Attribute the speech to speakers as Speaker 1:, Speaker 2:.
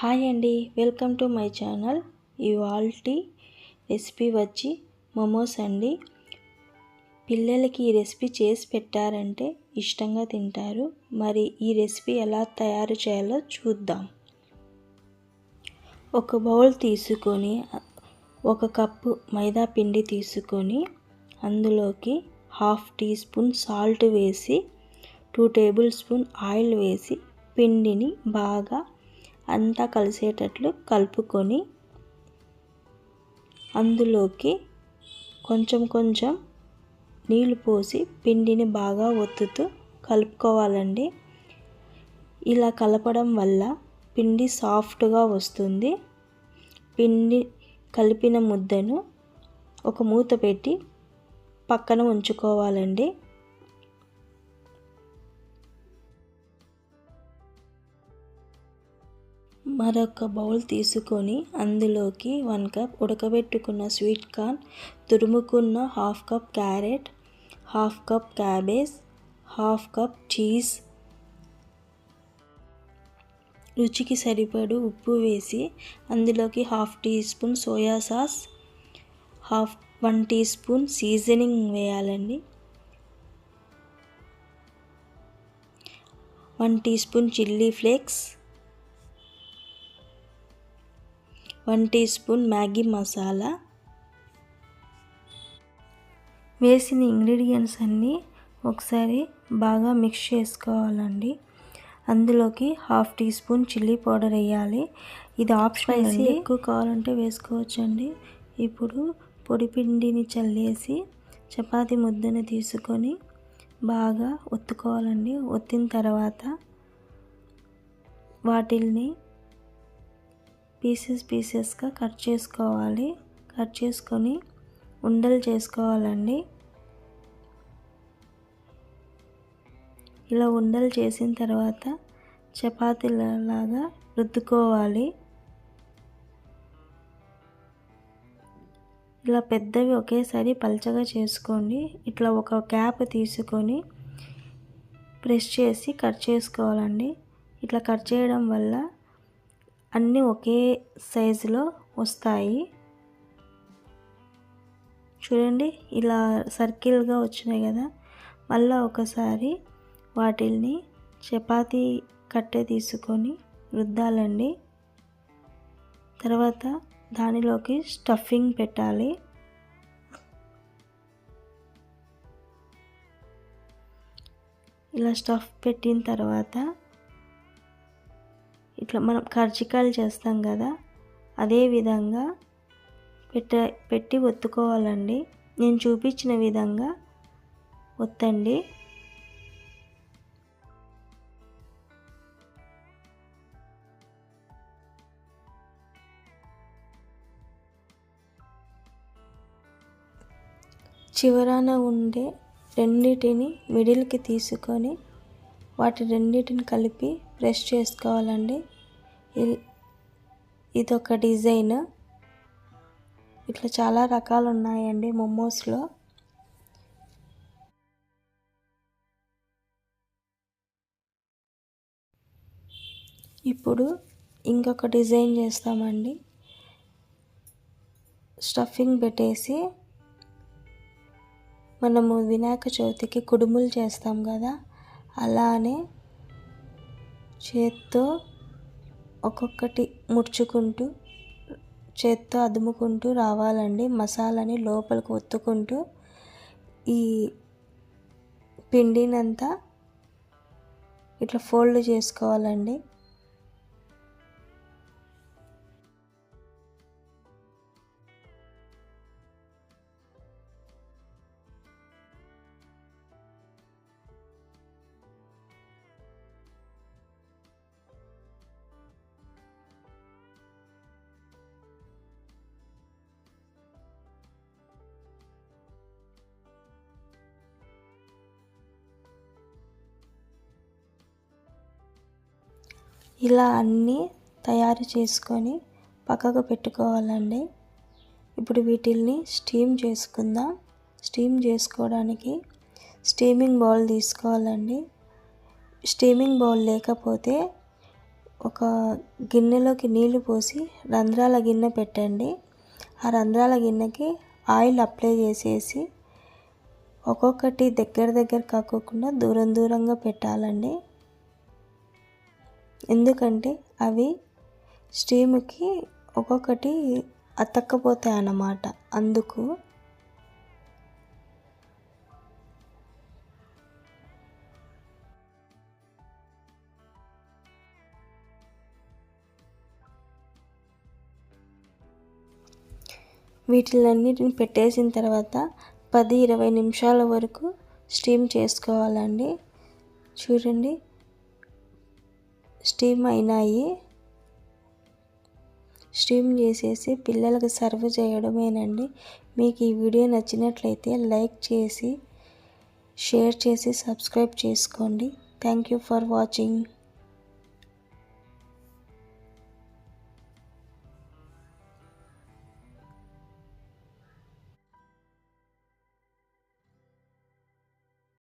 Speaker 1: Hi అండి welcome to my channel. ఇవాల్టి recipe వచ్చి మోమోస్ అండి. పిల్లలకి ఈ రెసిపీ చేసి పెట్టారంటే ఇష్టంగా తింటారు. మరి ఈ రెసిపీ ఎలా తయారు చేయాలో చూద్దాం. ఒక బౌల్ తీసుకొని ఒక కప్పు మైదా పిండి తీసుకొని అందులోకి హాఫ్ టీ స్పూన్ సాల్ట్ వేసి టూ టేబుల్ స్పూన్ ఆయిల్ వేసి పిండిని బాగా అంతా కలిసేటట్లు కలుపుకొని అందులోకి కొంచెం కొంచెం నీళ్ళు పోసి పిండిని బాగా ఒత్తుతూ కలుపుకోవాలండి. ఇలా కలపడం వల్ల పిండి సాఫ్ట్గా వస్తుంది. పిండి కలిపిన ముద్దను ఒక మూత పెట్టి పక్కన ఉంచుకోవాలండి. మరొక బౌల్ తీసుకొని అందులోకి వన్ కప్ ఉడకబెట్టుకున్న sweet corn తురుముకున్న half cup carrot half cup cabbage half cup cheese. రుచికి సరిపడు ఉప్పు వేసి అందులోకి half teaspoon soya sauce half one teaspoon seasoning వేయాలండి. One teaspoon chilli flakes one teaspoon Maggi masala. వేసిన ఇంగ్రీడియంట్స్ అన్నీ ఒకసారి బాగా మిక్స్ చేసుకోవాలండి. అందులోకి half teaspoon chilli powder వేయాలి. ఇది ఆప్షనల్ అండి. ఎక్కువ కావాలంటే వేసుకోవచ్చండి. ఇప్పుడు పొడి పిండిని చల్లేసి చపాతి ముద్దను తీసుకొని బాగా ఒత్తుకోవాలండి. ఒత్తిన తర్వాత వాటిల్ని పీసెస్ పీసెస్గా కట్ చేసుకోవాలి. కట్ చేసుకొని ఉండలు చేసుకోవాలండి. ఇలా ఉండలు చేసిన తర్వాత చపాతీలలాగా రుద్దుకోవాలి. ఇలా పెద్దవి ఒకేసారి పలచగా చేసుకోండి. ఇట్లా ఒక క్యాప్ తీసుకొని ప్రెస్ చేసి కట్ చేసుకోవాలండి. ఇట్లా కట్ చేయడం వల్ల అన్నీ ఒకే సైజులో వస్తాయి. చూడండి ఇలా సర్కిల్గా వచ్చినాయి కదా. మళ్ళీ ఒకసారి వాటిల్ని చపాతీ కట్టె తీసుకొని రుద్దాలండి. తర్వాత దానిలోకి స్టఫింగ్ పెట్టాలి. ఇలా స్టఫ్ పెట్టిన తర్వాత ఇట్లా మనం కర్జికాయలు చేస్తాం కదా అదే విధంగా పెట్ట పెట్టి ఒత్తుకోవాలండి. నేను చూపించిన విధంగా ఒత్తండి. చివరాన ఉండే రెండింటిని మిడిల్కి తీసుకొని వాటి రెండింటిని కలిపి ప్రెస్ చేసుకోవాలండి. ఇదొక డిజైన్. ఇట్లా చాలా రకాలు ఉన్నాయండి మొమోస్లో. ఇప్పుడు ఇంకొక డిజైన్ చేస్తామండి. స్టఫింగ్ పెట్టేసి మనము వినాయక చవితికి కుడుములు చేస్తాం కదా అలానే చేత్తో ఒక్కొక్కటి ముడుచుకుంటూ చేత్తో అదుముకుంటూ రావాలండి. మసాలాని లోపలికి ఒత్తుకుంటూ ఈ పిండినంతా ఇట్లా ఫోల్డ్ చేసుకోవాలండి. ఇలా అన్నీ తయారు చేసుకొని పక్కకు పెట్టుకోవాలండి. ఇప్పుడు వీటిల్ని స్టీమ్ చేసుకుందాం. స్టీమ్ చేసుకోవడానికి స్టీమింగ్ బౌల్ తీసుకోవాలండి. స్టీమింగ్ బౌల్ లేకపోతే ఒక గిన్నెలోకి నీళ్ళు పోసి రంధ్రాల గిన్నె పెట్టండి. ఆ రంధ్రాల గిన్నెకి ఆయిల్ అప్లై చేసేసి ఒక్కొక్కటి దగ్గర దగ్గర కాకుండా దూరం దూరంగా పెట్టాలండి. ఎందుకంటే అవి స్టీమ్కి ఒక్కొక్కటి అతక్కపోతాయి అన్నమాట. అందుకు వీటిలన్నిటిని పెట్టేసిన తర్వాత పది ఇరవై నిమిషాల వరకు స్టీమ్ చేసుకోవాలండి. చూడండి. స్టీమ్ అయినాయి. స్టీమ్ చేసేసి పిల్లలకు సర్వ్ చేయడమేనండి. మీకు ఈ వీడియో నచ్చినట్లయితే లైక్ చేసి షేర్ చేసి సబ్స్క్రైబ్ చేసుకోండి. Thank you for watching.